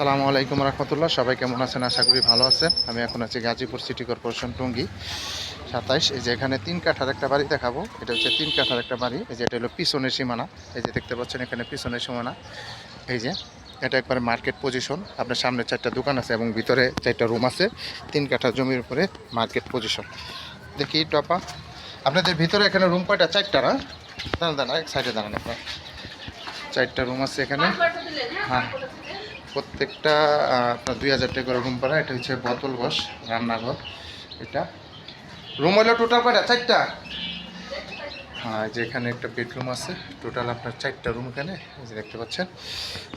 সালামু আলাইকুম রহমতুল্লাহ। সবাই কেমন আছেন? আশা করি ভালো আছে আমি এখন আছি গাজীপুর সিটি কর্পোরেশন টঙ্গী সাতাইশ। এই যে এখানে তিন কাঠার একটা বাড়ি দেখাবো। এটা হচ্ছে তিন কাঠার একটা বাড়ি। এই যে এটা হলো পিছনের সীমানা। এই যে দেখতে পাচ্ছেন এখানে পিছনের সীমানা। এই যে এটা একবারে মার্কেট পজিশন। আপনার সামনে চারটা দোকান আছে এবং ভিতরে চারটা রুম আছে। তিন কাঠা জমির উপরে মার্কেট পজিশন। দেখি টপা। আপনাদের ভিতরে এখানে রুম কয়টা? চারটা না? দাঁড়ান দাঁড়ান, এক সাইডে দাঁড়ান আপনার। চারটা রুম আছে এখানে। হ্যাঁ। প্রত্যেকটা আপনার দুই হাজার টাকা রুম ভাড়া, এটা হচ্ছে বোতল বস রান্নাঘর, এটা। রুম হলো টোটাল কয়টা? চারটা? হ্যাঁ যে এখানে একটা বেডরুম আছে টোটাল আপনার চারটা রুম এখানে যে দেখতে পাচ্ছেন।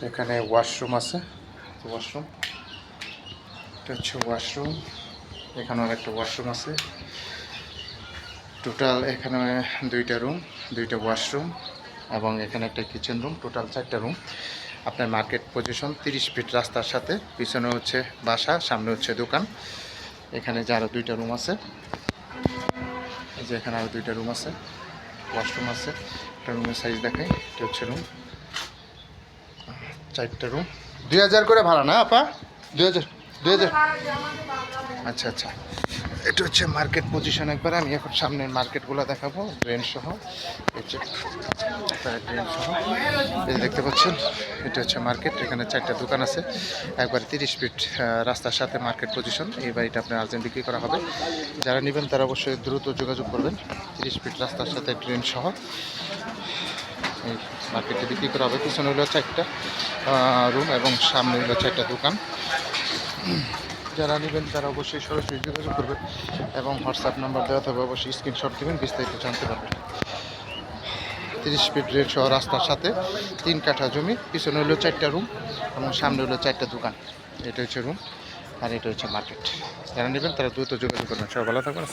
এখানে ওয়াশরুম আছে ওয়াশরুম এটা হচ্ছে ওয়াশরুম এখানেও একটা ওয়াশরুম আছে। টোটাল এখানে দুইটা রুম দুইটা ওয়াশরুম এবং এখানে একটা কিচেন রুম টোটাল চারটা রুম আপনার মার্কেট পজিশন তিরিশ ফিট রাস্তার সাথে, পিছনে হচ্ছে বাসা, সামনে হচ্ছে দোকান। এখানে যে আরও দুইটা রুম আছে, এই যে এখানে আরও দুইটা রুম আছে ওয়াশরুম আছে, একটা রুমের সাইজ দেখাই, এটা হচ্ছে রুম চারটা রুম দুই হাজার করে ভাড়া না, আপা? দুই হাজার দুই হাজার। আচ্ছা আচ্ছা। এটা হচ্ছে মার্কেট পজিশন একবার, আমি এখন সামনের মার্কেটগুলো দেখাবো ড্রেন সহ। ড্রেন সহ। এই দেখতে পাচ্ছেন, এটা হচ্ছে মার্কেট এখানে চারটা দোকান আছে। একবার তিরিশ ফিট রাস্তার সাথে মার্কেট পজিশন এই বাড়িটা আপনার আর্জেন্ট বিক্রি করা হবে। যারা নেবেন তারা অবশ্যই দ্রুত যোগাযোগ করবেন। তিরিশ ফিট রাস্তার সাথে ড্রেন সহ। এই মার্কেটে বিক্রি করা হবে। পিছনে হলো চারটা রুম এবং সামনে হলো চারটা দোকান। যারা নেবেন তারা অবশ্যই সরাসরি যোগাযোগ করবেন এবং হোয়াটসঅ্যাপ নাম্বার দেওয়া থাকবে, অবশ্যই স্ক্রিনশট দেবেন, বিস্তারিত জানতে পারবেন। তিরিশ ফিট রেল সহ রাস্তার সাথে তিন কাঠা জমি, পিছনে হলো চারটা রুম এবং সামনে হলো চারটা দোকান। এটা হচ্ছে রুম আর এটা হচ্ছে মার্কেট যারা নেবেন তারা দ্রুত যোগাযোগ করবেন। সবাই ভালো থাকবেন